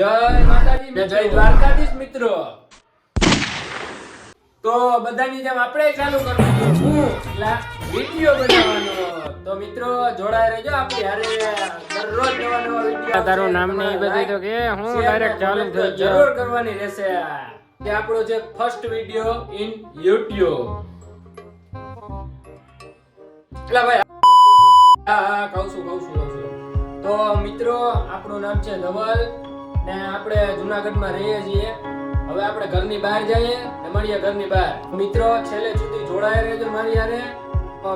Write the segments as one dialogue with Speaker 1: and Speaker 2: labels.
Speaker 1: જય માતાજી જય દ્વારકાધીશ મિત્રો. તો બધાની જેમ આપણે ચાલુ કરવાનું હું વીડિયો બનાવવાનો. તો મિત્રો જોડાઈ રહેજો આપણે હારે. દરરોજ નવા નવા વીડિયો
Speaker 2: તારું નામ ને બધી તો કે હું ડાયરેક્ટ ચાલુ થઈ.
Speaker 1: જરૂર કરવાની રહેશે. કે આપણો છે ફર્સ્ટ વીડિયો ઇન યુટ્યુબ એટલે ભાઈ હા હા કહું છું કહું છું કહું છું. તો મિત્રો આપણું નામ છે ધવલ. ને આપણે જુનાગઢમાં રહીએ છીએ. હવે આપણે ઘરની બહાર જઈએ ને મળીએ ઘરની બહાર. મિત્રો, છેલ્લે સુધી જોડાયા રહેજો મારી યારે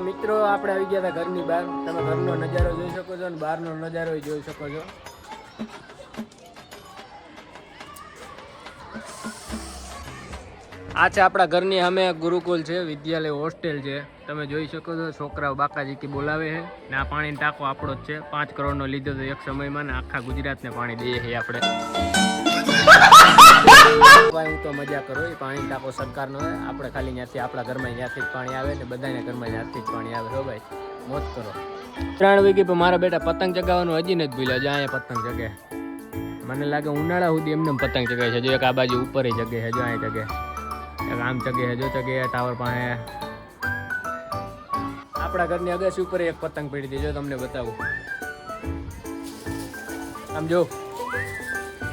Speaker 2: મિત્રો, આપણે આવી ગયા હતા ઘરની બહાર. તમે ઘરનો નજારો જોઈ શકો છો અને બહારનો નજારો જોઈ શકો છો. આ છે આપણા ઘરની અમે ગુરુકુલ છે, વિદ્યાલય હોસ્ટેલ છે. તમે જોઈ શકો છો, છોકરાઓ બાકાજીથી બોલાવે છે ને આ પાણીનો ટાંકો આપણો જ છે. પાંચ કરોડનો લીધો તો એક સમયમાં ને આખા ગુજરાતને પાણી દઈએ છીએ આપણે. હું તો મજા કરું, એ પાણી ટાંકો સરકારનો હોય આપણે ખાલી ત્યાંથી, આપણા ઘરમાં ત્યાંથી જ પાણી આવે ને બધાને ઘરમાં ત્યાંથી જ પાણી આવે. હો ભાઈ, મોજ કરો. ત્રણ વીઘી પર મારા બેટા પતંગ ચગાવવાનું હજી નથી ભૂલ્યા. જ્યાં અહીંયા પતંગ ચગે. મને લાગે ઉનાળા સુધી એમને પતંગ ચગાવે છે. જો એક આ બાજુ ઉપર જગે છે, જો અહીંયા ચગે. એક આમ ચગે હજો ચગે ટાવર પાસે આપણા ઘરની અગાસી ઉપર એક પતંગ પડી દેજો તમને બતાવું. આમ જો,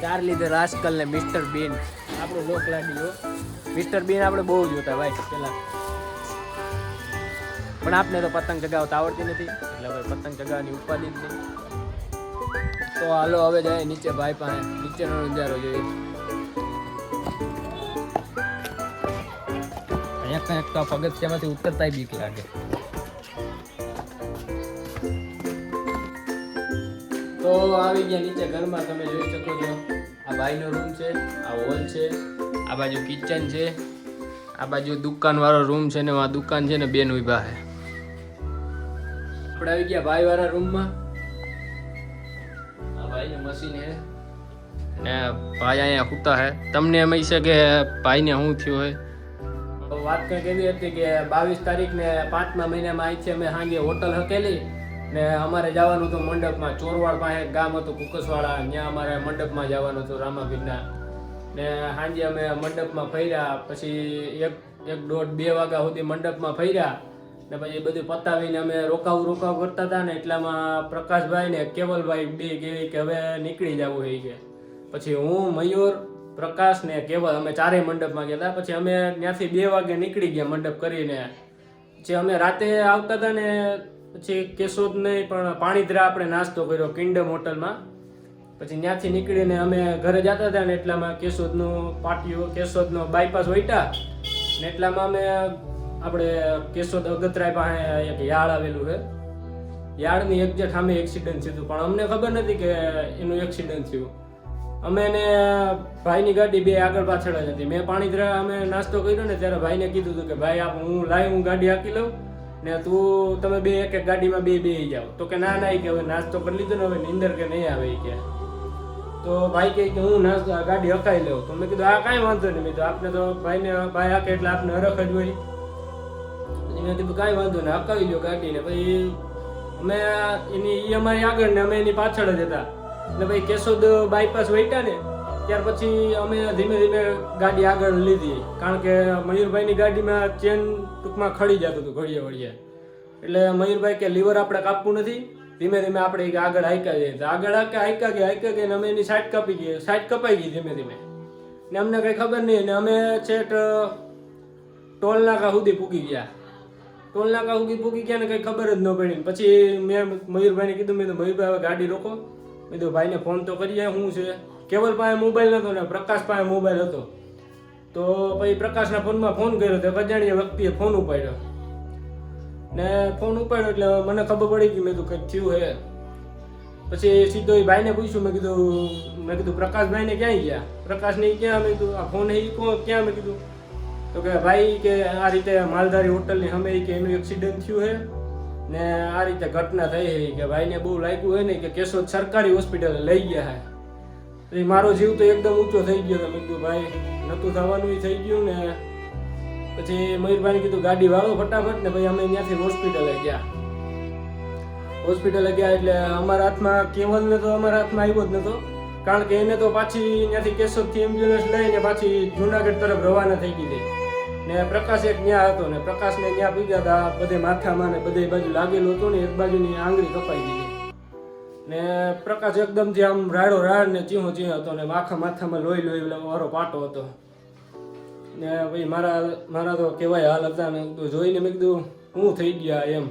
Speaker 2: ચાર લીધે રાસ્કલ ને મિસ્ટર બીન. આપણો લોક લાગી મિસ્ટર બીન આપણે બહુ જોતા ભાઈ, પેલા. પણ આપને તો પતંગ ચગાવતા આવડતી નથી. એટલે હવે પતંગ ચગાવવાની ઉપાધિ જ નહીં તો હાલો, હવે જાય નીચે ભાઈ પાસે. નીચેનો નજારો જોઈએ. કંઈક તો પગથિયામાંથી ઉતરતા બીક લાગે. તો આવી ગયા નીચે ઘરમાં, તમે જોઈ શકો છો. આ ભાઈનો રૂમ છે, આ હોલ છે, આ બાજુ કિચન છે, આ બાજુ દુકાનવાળો રૂમ છે ને આ દુકાન છે ને બેન ઊભા છે. આપણે આવી ગયા ભાઈ વાળા રૂમમાં. આ ભાઈનું મશીન છે. ને ભાઈ અહીંયા સૂતા હે તમને એમ હશે કે ભાઈને શું થયું હોય વાત કંઈક એવી હતી કે બાવીસ તારીખ ને પાંચમા મહિનામાં અહીંથી અમે સાંજે હોટલ હકેલી ને અમારે જવાનું હતું મંડપમાં. ચોરવાડ પાસે ગામ હતું, કુકસવાળા. ત્યાં અમારે મંડપમાં જવાનું હતું રામાપીરના ને સાંજે અમે મંડપમાં ફર્યા, પછી એક એક દોઢ બે વાગ્યા સુધી મંડપમાં ફર્યા ને પછી બધું પતાવીને અમે રોકાવ રોકાવ કરતા હતા ને એટલામાં પ્રકાશભાઈ ને કેવલભાઈ બે કેવી કે હવે નીકળી જવું હોય કે પછી હું, મયુર પ્રકાશ ને કેવલ અમે ચારેય મંડપમાં ગયા હતા. પછી અમે ત્યાંથી બે વાગે નીકળી ગયા મંડપ કરીને. પછી અમે રાતે આવતા હતા ને, પછી કેશોદ નહીં, પણ પાણીધરા આપણે નાસ્તો કર્યો કિંગડમ હોટલમાં. પછી ત્યાંથી નીકળીને અમે ઘરે જતા હતા ને, એટલામાં કેશોદનું પાટિયું, કેશોદનો બાયપાસ વૈટા ને એટલામાં અમે આપણે કેશોદ અગતરાય પાસે એક યાળ આવેલું છે. યાળની એક્ઝેક્ટ સામે એક્સિડન્ટ થયું પણ અમને ખબર નથી કે એનું એક્સિડન્ટ થયું. અમે એને ભાઈની ગાડી બે આગળ પાછળ જ હતી. મેં પાણીધરા અમે નાસ્તો કર્યો ને ત્યારે ભાઈને કીધું હતું કે, ભાઈ, આપ, હું લાવી હું ગાડી હાકી લઉં ને તું, તમે બે એક એક ગાડીમાં બે બે જાઓ. તો કે, ના ના કે, હવે નાસ્તો કરી લીધો ને, હવે નીંદર કે નહીં આવે કે. તો ભાઈ કહે કે, હું નાસ્તો ગાડી હકાઈ લઉં. તો મેં કીધું, આ કાંઈ વાંધો નહીં મેં તો આપને તો ભાઈને ભાઈ હાકે એટલે આપને હરખ જ હોય. મેં કીધું, કાંઈ વાંધો નહીં, હકાવી લો ગાડીને. પછી અમે એની એ અમારી આગળ ને અમે એની પાછળ જ હતા. એટલે ભાઈ કેશોદ બાયપાસ વૈટા ને, ત્યાર પછી અમે ધીમે ધીમે ગાડી આગળ લીધી. કારણ કે મયુરભાઈની ગાડીમાં ચેન ટૂંકમાં ખડી જતું હતું ઘડીએ વળીએ એટલે મયુરભાઈ કે, લીવર આપણે કાપવું નથી. ધીમે ધીમે આપણે આગળ હાઈકા જઈએ. તો આગળ હાકા હાઈકા ગયા હાઈકા ગયા અમે એની સાઈડ કાપી ગઈ. સાઈડ કપાઈ ગઈ ધીમે ધીમે. ને અમને કંઈ ખબર નહીં. ને અમે છેટ ટોલ નાકા સુધી પૂગી ગયા. ટોલ નાકા સુધી પૂગી ગયા ને કંઈ ખબર જ ન પડી. પછી મેં મયુરભાઈને કીધું, મેં કીધું, મયુરભાઈ, હવે ગાડી રોકો. કીધું, ભાઈને ફોન તો કરીએ શું છે. કેવલ પાસે મોબાઈલ નતો ને, પ્રકાશ પાસે મોબાઈલ હતો. તો પછી પ્રકાશના ફોનમાં ફોન કર્યો તો અજાણ્યા વ્યક્તિએ ફોન ઉપાડ્યો. ને ફોન ઉપાડ્યો એટલે મને ખબર પડી ગઈ, મેં કીધું કંઈક થયું હે? પછી સીધો એ ભાઈને પૂછ્યું, મેં કીધું મેં કીધું, પ્રકાશભાઈને ક્યાંય ગયા? પ્રકાશને એ ક્યાં, મેં કીધું, આ ફોન એ ક્યાં? મેં કીધું. તો કે, ભાઈ, કે આ રીતે માલધારી હોટલની ઈ કે એનું એક્સિડન્ટ થયું હે? ને આ રીતે ઘટના થઈ હતી કે ભાઈને બહુ લાગ્યું હોય ને કે કેશોદ સરકારી હોસ્પિટલે લઈ ગયા હે. પછી મારો જીવ તો એકદમ ઊંચો થઈ ગયો તો મેં કીધું, ભાઈ નતું થવાનું થઈ ગયું ને. પછી મયુરભાઈ કીધું, ગાડી વાળો ફટાફટ ને ભાઈ અમે ત્યાંથી હોસ્પિટલે ગયા. હોસ્પિટલે ગયા એટલે અમારા હાથમાં કેવલ ને તો અમારા હાથમાં આવ્યો જ નતો. કારણ કે એને તો પાછી ત્યાંથી કેશોદથી એમ્બ્યુલન્સ લઈને પાછી જુનાગઢ તરફ રવાના થઈ ગઈ હતી. ને પ્રકાશ એક ન્યા હતો ને પ્રકાશને ન્યા પી ગયા હતા બધે માથામાં ને બધે બાજુ લાગેલું હતું ને, એક બાજુની આંગળી કપાઈ ગઈ ને પ્રકાશ એકદમથી આમ રાડો રાડ ને ચીહો ચીહો હતો ને આખા માથામાં લોહી લોહી મારો પાટો હતો. ને ભાઈ મારા મારા તો કેવાય હાલ હતા ને જોઈને મેં કીધું, હું થઈ ગયા એમ.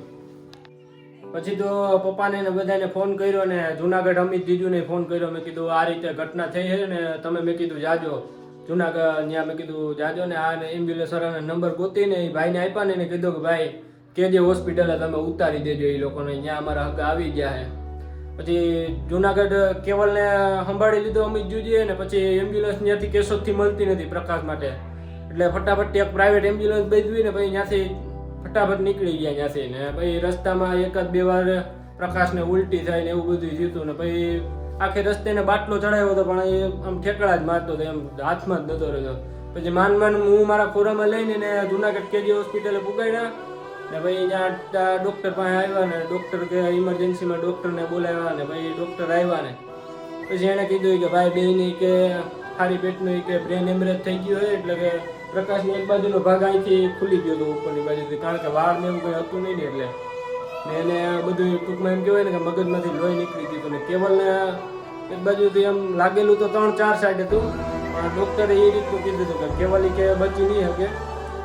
Speaker 2: પછી તો પપ્પાને ને બધાને ફોન કર્યો ને, જુનાગઢ અમિત જીજુને ફોન કર્યો, મેં કીધું, આ રીતે ઘટના થઈ છે ને, તમે મેં કીધું, જાજો. જુનાગઢ ત્યાં મેં કીધું, જાજો ને આ એમ્બ્યુલન્સ વાળાને નંબર ગોતીને એ ભાઈને આપ્યા ને એને કીધું કે, ભાઈ, કે જે હોસ્પિટલે તમે ઉતારી દેજો એ લોકોને ત્યાં અમારા હગ આવી ગયા છે પછી જુનાગઢ કેવલને સંભાળી લીધો અમિત જુજીએ ને પછી એમ્બ્યુલન્સ ત્યાંથી કેશોદથી મળતી નથી પ્રકાશ માટે. એટલે ફટાફટ એક પ્રાઇવેટ એમ્બ્યુલન્સ બેદવી ને પછી ત્યાંથી ફટાફટ નીકળી ગયા ત્યાંથી ને પછી રસ્તામાં એકાદ બે વાર પ્રકાશને ઉલટી થાય ને એવું બધું થયું ને પછી આખે રસ્તે બાટલો ચડાવ્યો હતો, પણ એ આમ ઠેકડા જ મારતો હતો એમ, હાથમાં જ નતો રહ્યો. પછી માન માન હું મારા ખોરામાં લઈને એને જુનાગઢ કેજી હોસ્પિટલે પુગાડ્યા. ને ભાઈ ત્યાં ડૉક્ટર પાસે આવ્યા ને ડૉક્ટર કે ઇમરજન્સીમાં ડૉક્ટરને બોલાવ્યા ને ભાઈ ડૉક્ટર આવ્યા ને. પછી એણે કીધું કે ભાઈ બેની કે ખારી પેટનું કે બ્રેન એમરેજ થઈ ગયું હોય, એટલે કે પ્રકાશની એક બાજુનો ભાગ અહીંથી ખુલી ગયો હતો, ઉપરની બાજુથી. કારણ કે વાળ ને એવું કંઈ હતું નહીં ને એટલે. ને એને બધું ટૂંકમાં એમ કહેવાય ને કે મગજમાંથી લોહી નીકળી ગયું હતું ને કેવલને એક બાજુથી એમ લાગેલું તો ત્રણ ચાર સાઈડ હતું, પણ ડૉક્ટરે એ રીતનું કીધું હતું કે કેવલ કે બચી નહીં શકે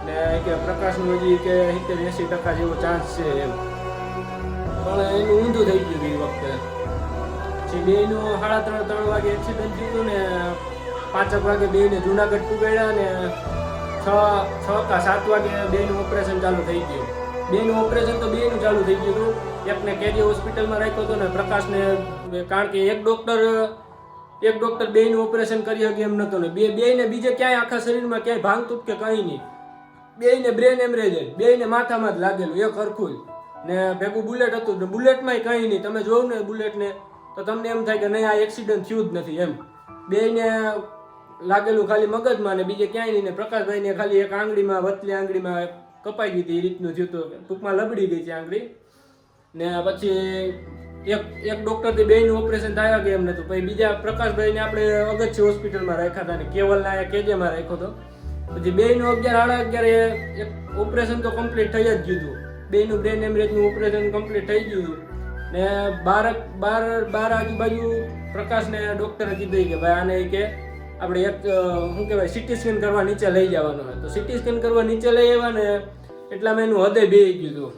Speaker 2: ને કે પ્રકાશનું હજી કે સિત્તેર એંસી ટકા જેવો ચાન્સ છે એમ. પણ એનું ઊંધું થઈ ગયું હતું એ વખતે. પછી બેનું સાડા ત્રણ ત્રણ વાગે એક્સિડન્ટ થયું હતું ને, પાંચક વાગે બેને જુનાગઢ પુગાડ્યા ને છ છ કા સાત વાગે બેનું ઓપરેશન ચાલુ થઈ ગયું. બેયનું ઓપરેશન તો બેનું ચાલુ થઈ ગયું હતું. એકને કેજી હોસ્પિટલમાં રાખ્યો હતો ને પ્રકાશને કારણ કે એક ડૉક્ટર એક ડૉક્ટર બેયનું ઓપરેશન કરી શકે એમ નહોતો ને. બે બેયને બીજે ક્યાંય આખા શરીરમાં ક્યાંય ભાંગતું કે કંઈ નહીં. બેયને બ્રેન એમરેજ બેયને માથામાં જ લાગેલું, એક હરખું ને ભેગું બુલેટ હતું, ને બુલેટમાંય કંઈ નહીં. તમે જોવ ને બુલેટને તો તમને એમ થાય કે નહીં, આ એક્સિડન્ટ થયું જ નથી એમ. બેયને લાગેલું ખાલી મગજમાં ને બીજે ક્યાંય નહીં ને પ્રકાશભાઈને ખાલી એક આંગળીમાં, વતલી આંગળીમાં કપાઈ ગઈ હતી એ રીતનું થયું હતું. ટૂંકમાં લબડી ગઈ છે આંગળી. ને પછી એક એક ડૉક્ટરથી બેનું ઓપરેશન થયા કે એમ તો. પછી બીજા પ્રકાશભાઈને આપણે અગત્ય હોસ્પિટલમાં રાખ્યા હતા ને કેવલના કેજેમાં રાખ્યો હતો. પછી બેનું અગિયાર, સાડા અગિયારે એક ઓપરેશન તો કમ્પ્લીટ થઈ જ ગયું હતું. બેયનું બ્રેન એમરેજનું ઓપરેશન કમ્પ્લીટ થઈ ગયું હતું. ને બાર બાર બાર આજુબાજુ પ્રકાશને ડૉક્ટરે કીધું કે ભાઈ આને કે આપણે એક શું કહેવાય સિટી સ્કેન કરવા નીચે લઈ જવાનું હોય. તો સિટી સ્કેન કરવા નીચે લઈ આવ્યા ને એટલામાં એનું હૃદય બેહી ગયું હતું.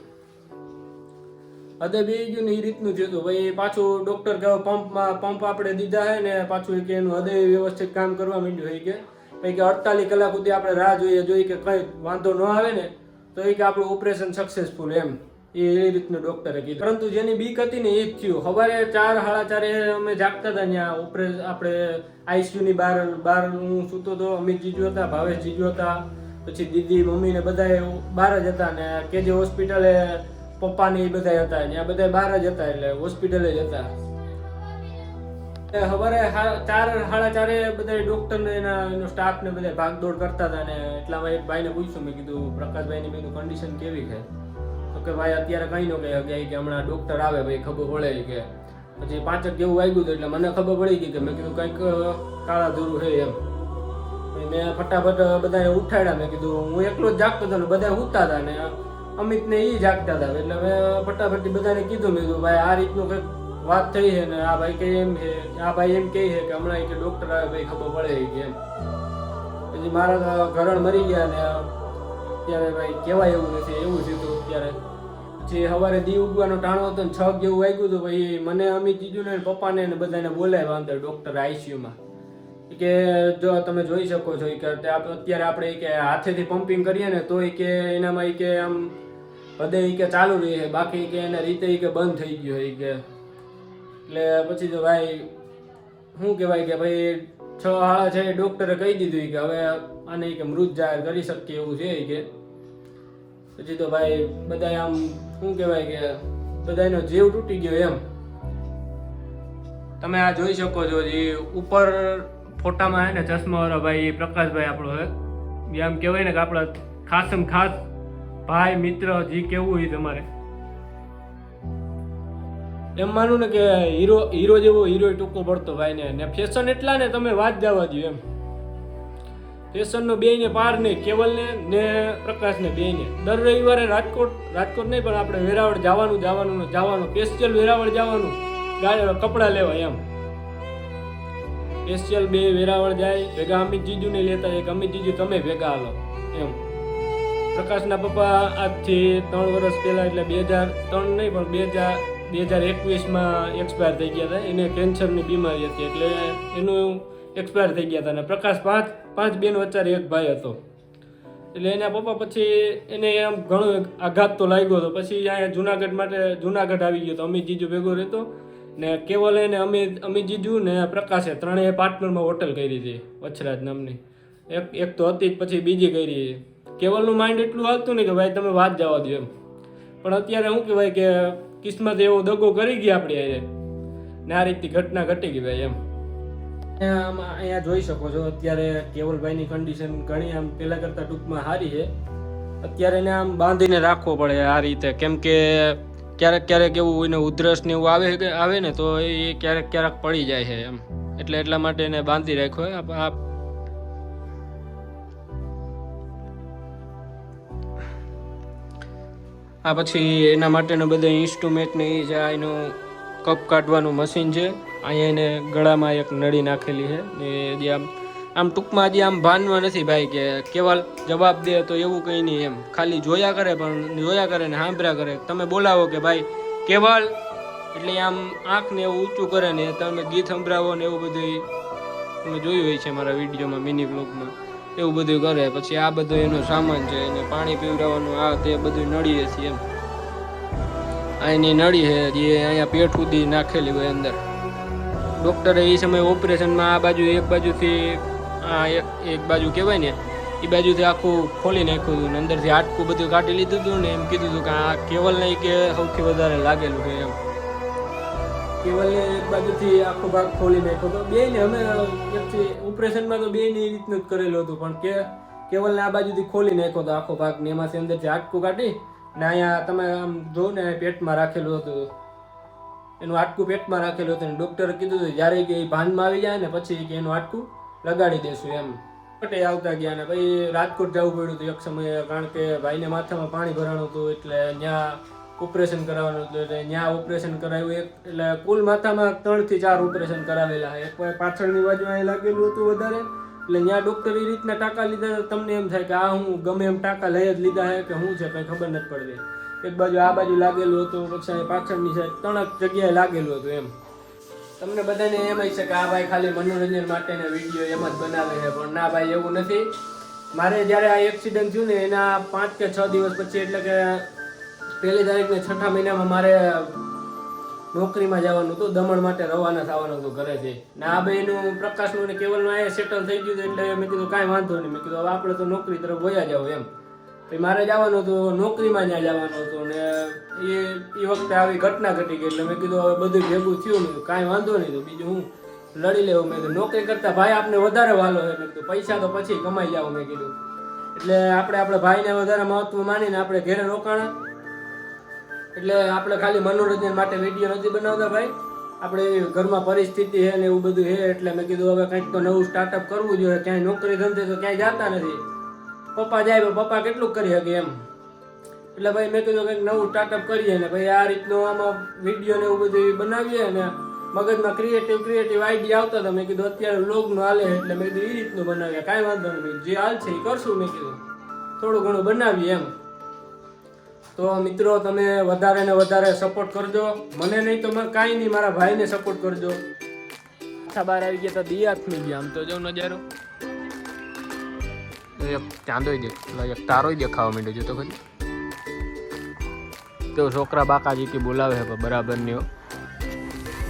Speaker 2: હૃદય બેહી ગયું ને એ રીતનું થયું હતું. ભાઈ પાછું ડૉક્ટર કહે પંપમાં પંપ આપણે દીધા હોય ને, પાછું કે એનું હૃદય વ્યવસ્થિત કામ કરવા માંડ્યું હોય કે. ભાઈ કે અડતાલીસ કલાક સુધી આપણે રાહ જોઈએ જોઈએ કે કંઈ વાંધો ન આવે ને, તો એ કે આપણું ઓપરેશન સક્સેસફુલ એમ. એ એ રીતનું ડૉક્ટરે કીધું. પરંતુ જેની બીક હતી ને એ જ થયું. સવારે ચાર, સાડા ચારે અમે જાગતા હતા ત્યાં. ઉપરે આપણે આઈસીયુની બહાર બહાર હું સૂતો હતો અમિત જીજુ હતા, ભાવેશ જીજુ હતા, પછી દીદી, મમ્મી ને બધા બહાર જ હતા ને કેજે હોસ્પિટલે પપ્પા ને એ બધા હતા ત્યાં બધા બહાર જ હતા એટલે હોસ્પિટલે જ હતા. સવારે ચાર, સાડા ચારે બધા ડોક્ટર ને એના, એનો સ્ટાફ ને બધા ભાગદોડ કરતા હતા ને એટલામાં એક ભાઈને પૂછ્યું, મેં કીધું, પ્રકાશભાઈ ની કન્ડિશન કેવી છે? કે ભાઈ અત્યારે કઈ ન કહે, કે હમણાં ડોક્ટર આવે ભાઈ ખબર પડે કે, પછી પાંચક જેવું વાગ્યું હતું એટલે મને ખબર પડી ગઈ કે મેં કીધું કંઈક કાળા ધોરું છે એમ. મેં ફટાફટ બધાને ઉઠાડ્યા. મેં કીધું, હું એકલો જ જાગતો હતો ને બધા ઉઠતા હતા ને, અમિત ને એ જાગતા હતા. એટલે મેં ફટાફટ બધાને કીધું, મેં કીધું, ભાઈ, આ રીતનું કંઈક વાત થઈ છે ને, આ ભાઈ કે એમ છે, આ ભાઈ એમ કહે છે કે હમણાં કે ડોક્ટર આવે ભાઈ ખબર પડે કે એમ. પછી મારા ઘરણ મરી ગયા ને, અત્યારે ભાઈ કહેવાય એવું નથી, એવું થયું હતું ત્યારે પછી સવારે દી ઉગવાનો ટાણો હતો ને છ જેવું વાગ્યું હતું ભાઈ મને અમિત કીધું ને પપ્પાને ને બધાને બોલાવ્યા અંદર ડૉક્ટર આઈસીયુમાં કે જો તમે જોઈ શકો છો કે અત્યારે આપણે કે હાથેથી પમ્પિંગ કરીએ ને તો કે એનામાં કે આમ હૃદય કે ચાલુ રહે બાકી કે એના રીતે કે બંધ થઈ ગયો હોય કે એટલે પછી તો ભાઈ શું કહેવાય કે ભાઈ છ હાળા છે ડૉક્ટરે કહી દીધું કે હવે આને કે મૃત જાહેર કરી શકીએ એવું છે કે પછી તો ભાઈ બધા આમ, શું કહેવાય કે બધાનો જીવ તૂટી ગયો એમ. તમે આ જોઈ શકો છો જે ઉપર ફોટામાં હે ને ચશ્માવાળા ભાઈ પ્રકાશભાઈ આપણો હે. આમ કહેવાય ને કે આપણા ખાસમ ખાસ ભાઈ, મિત્ર, જે કેવું હોય તમારે. એમ માનું ને કે હીરો હીરો જેવો હીરો ટૂંકો પડતો ભાઈ ને ફેશન એટલા ને તમે વાત જવા દો એમ. ફેશનનો બેયને પારને, કેવલને ને પ્રકાશને બેયને. દર રવિવારે રાજકોટ રાજકોટ નહીં, પણ આપણે વેરાવળ જવાનું જવાનું જવાનું. સ્પેશિયલ વેરાવળ જવાનું. કપડાં લેવા એમ. સ્પેશિયલ બે, વેરાવળ જાય. ભેગા અમિત જીજુને લેતા એક. અમિત જીજુ, તમે ભેગા હાલો. એમ. પ્રકાશના પપ્પા આજથી ત્રણ વર્ષ પહેલાં, એટલે બે હજાર ત્રણ નહીં, પણ બે હજાર બે હજાર એકવીસમાં એક્સપાયર થઈ ગયા હતા. એને કેન્સરની બીમારી હતી, એટલે એનું એક્સપાયર થઈ ગયા હતા અને પ્રકાશ પાંચ પાંચ બેન વચ્ચે એક ભાઈ હતો. એટલે એના પપ્પા પછી એને આમ ઘણો આઘાત તો લાગ્યો હતો. પછી અહીંયા જુનાગઢ માટે, જુનાગઢ આવી ગયો તો અમિત જીજુ ભેગો રહેતો ને કેવલ ને અમિત અમિત જીજુ ને પ્રકાશે ત્રણેય પાર્ટનરમાં હોટલ કરી હતી વછરાજ નામની. એક એક તો હતી જ, પછી બીજી કરી કેવલનું માઇન્ડ એટલું હાલતું નહીં કે ભાઈ તમે વાત જવા દો એમ. પણ અત્યારે શું કહેવાય કે કિસ્મત એવો દગો કરી ગયા આપણે ને આ રીતની ઘટના ઘટી ગઈ ભાઈ એમ. આમ અહીંયા જોઈ શકો છો, અત્યારે કેવલભાઈની કન્ડિશન ઘણી આમ પહેલા કરતાં ટૂંકમાં સારી છે. અત્યારે એને આમ બાંધીને રાખવો પડે આ રીતે. કેમ કે ક્યારેક ક્યારેક એવું એને ઉધરસ ને એવું આવે કે- આવે ને તો એ ક્યારેક ક્યારેક પડી જાય છે એમ. એટલે એટલા માટે એને બાંધી રાખ્યો. આ આ- પછી એના માટેના બધા ઇન્સ્ટ્રુમેન્ટ ને એ આ એનું કપ કાઢવાનું મશીન છે. અહીંયા એને ગળામાં એક નળી નાખેલી છે ને જે આમ આમ ટૂંકમાં હજી આમ ભાનમાં નથી ભાઈ કે કેવલ જવાબ દે તો એવું કંઈ નહીં એમ. ખાલી જોયા કરે પણ જોયા કરે ને સાંભળ્યા કરે. તમે બોલાવો કે ભાઈ, કેવલ એટલે આમ આંખને એવું ઊંચું કરે ને તમે ગીત સંભળાવો ને એવું બધું તમે જોયું હોય છે મારા વિડીયોમાં, મિની બ્લોગમાં એવું બધું કરે. પછી આ બધું એનો સામાન છે, એને પાણી પીવડાવવાનું, આ તે બધું નળીએ છે એમ. એની નળી છે જે અહીંયા પેટ સુધી નાખેલી હોય અંદર. ડૉક્ટરે એ સમયે ઓપરેશનમાં આ બાજુ એક બાજુથી આ એક બાજુ કહેવાય ને, એ બાજુથી આખું ખોલી નાખ્યું હતું ને, અંદરથી હાડકું બધું કાઢી લીધું હતું ને, એમ કીધું હતું કે આ કેવલ નહીં કે સૌથી વધારે લાગેલું છે એમ. કેવલને એક બાજુથી આખો ભાગ ખોલી નાખ્યો તો બે ને અમે એકથી ઓપરેશનમાં તો બે ની રીતનું જ કરેલું હતું, પણ કે કેવલને આ બાજુથી ખોલી નાખ્યો તો આખો ભાગ ને, એમાંથી અંદરથી હાડકું કાઢી ને અહીંયા તમે આમ જોઉં ને પેટમાં રાખેલું હતું. એનું હાડકું પેટમાં રાખેલું હતું ને ડૉક્ટરે કીધું હતું, જ્યારે કે એ ભાનમાં આવી જાય ને પછી કે એનું હાડકું લગાડી દેશું એમ. પટે આવતા ગયા ને પછી રાજકોટ જવું પડ્યું હતું એક સમયે, કારણ કે ભાઈને માથામાં પાણી ભરાણું હતું, એટલે ત્યાં ઓપરેશન કરાવવાનું હતું, એટલે ત્યાં ઓપરેશન કરાવ્યું એક, એટલે કુલ માથામાં ત્રણથી ચાર ઓપરેશન કરાવેલા એક પાછળની બાજુ એ લાગેલું હતું વધારે, એટલે ત્યાં ડૉક્ટર એ રીતના ટાંકા લીધા તમને એમ થાય કે આ હું ગમે એમ ટાંકા લઈ જ લીધા છે કે શું છે કંઈ ખબર નથી પડતી. એક બાજુ આ બાજુ લાગેલું હતું, પછી પાછળની સાઈડ ત્રણ જગ્યાએ લાગેલું હતું એમ. તમને બધાને એમ છે કે આ ભાઈ ખાલી મનોરંજન માટેના વીડિયો એમ જ બનાવે છે, પણ ના ભાઈ, એવું નથી. મારે જ્યારે આ એક્સિડન્ટ થયું ને, એના પાંચ કે છ દિવસ પછી, એટલે કે પહેલી તારીખને છઠ્ઠા મહિનામાં મારે નોકરીમાં જવાનું હતું, દમણ માટે રવાના થવાનું હતું ઘરેથી ને આ બેનું પ્રકાશનું ને કેવલનું અહીંયા સેટલ થઈ ગયું એટલે મેં કીધું કાંઈ વાંધો નહીં. મેં કીધું આપણે તો નોકરી તરફ વયા જાવ એમ. પછી મારે જવાનું હતું, નોકરીમાં ત્યાં જવાનું હતું ને એ એ વખતે આવી ઘટના ઘટી ગઈ એટલે મેં કીધું, હવે બધું ભેગું થયું ને, કાંઈ વાંધો નહીં, તો બીજું હું લડી લેવું. મેં કીધું, નોકરી કરતા ભાઈ આપને વધારે વાલો છે. મેં કીધું, પૈસા તો પછી કમાઈ જાવ મેં કીધું, એટલે આપણે આપણે ભાઈને વધારે મહત્વ માનીને આપણે ઘેરે રોકાણા. એટલે આપણે ખાલી મનોરંજન માટે વીડિયો નથી બનાવતા ભાઈ. આપણે ઘરમાં પરિસ્થિતિ છે ને એવું બધું છે, એટલે મેં કીધું, હવે કંઈક તો નવું સ્ટાર્ટઅપ કરવું જોઈએ, ક્યાંય નોકરી ધંધે તો ક્યાંય જતા નથી. પપ્પા જાય પપ્પા કેટલું કરી શકે એમ. એટલે ભાઈ મેં કીધું કંઈક નવું સ્ટાર્ટઅપ કરીએ ને ભાઈ આ રીતનું આમાં વીડિયો ને એવું બધું બનાવીએ ને મગજમાં ક્રિએટિવ ક્રિએટિવ આઈડિયા આવતા હતા. મેં કીધું અત્યારે લોગનું હાલે એટલે મેં કીધું એ રીતનું બનાવીએ. કાંઈ વાંધો નહીં. જે હાલ છે એ કરશું મેં કીધું. થોડું ઘણું બનાવીએ એમ. તો મિત્રો, તમે વધારે ને વધારે સપોર્ટ કરજો. મને નહીં તો કાંઈ નહીં. મારા ભાઈને સપોર્ટ કરજો. બહાર આવી ગયા તો દિયાત નહીં ગયા. આમ તો જો નજારો.
Speaker 1: એક ચાંદોય દેખ એક તારોય દેખાવા માંડ્યો જોતો ખરી. તો છોકરા બાકાજીથી બોલાવે છે બરાબર નહીં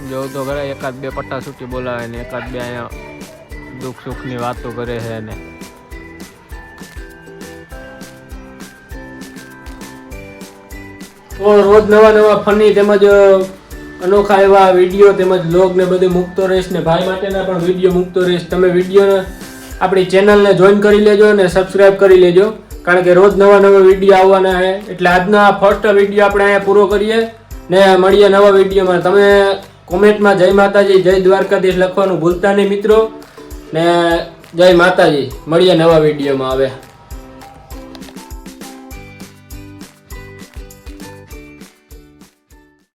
Speaker 1: જોઉં તો ઘરે એકાદ બે પટ્ટા સૂટી બોલાવે ને એકાદ બે અહીંયા દુઃખ સુખની વાતો કરે છે ને.
Speaker 2: તો રોજ નવા નવા ફની તેમજ અનોખા એવા વીડિયો તેમજ લોગ ને બધું મૂકતો રહીશ ને. ભાઈ માટેના પણ વીડિયો મૂકતો રહીશ. તમે વીડિયો આપણી ચેનલને જોઈન કરી લેજો અને સબસ્ક્રાઈબ કરી લેજો. કારણ કે રોજ નવા નવા વીડિયો આવવાના છે. એટલે આજના ફર્સ્ટ વીડિયો આપણે અહીંયા પૂરો કરીએ ને મળીએ નવા વિડીયોમાં તમે કોમેન્ટમાં જય માતાજી, જય દ્વારકાધીશ લખવાનું ભૂલતા નહીં મિત્રો. ને જય માતાજી. મળીએ નવા વિડીયોમાં આવે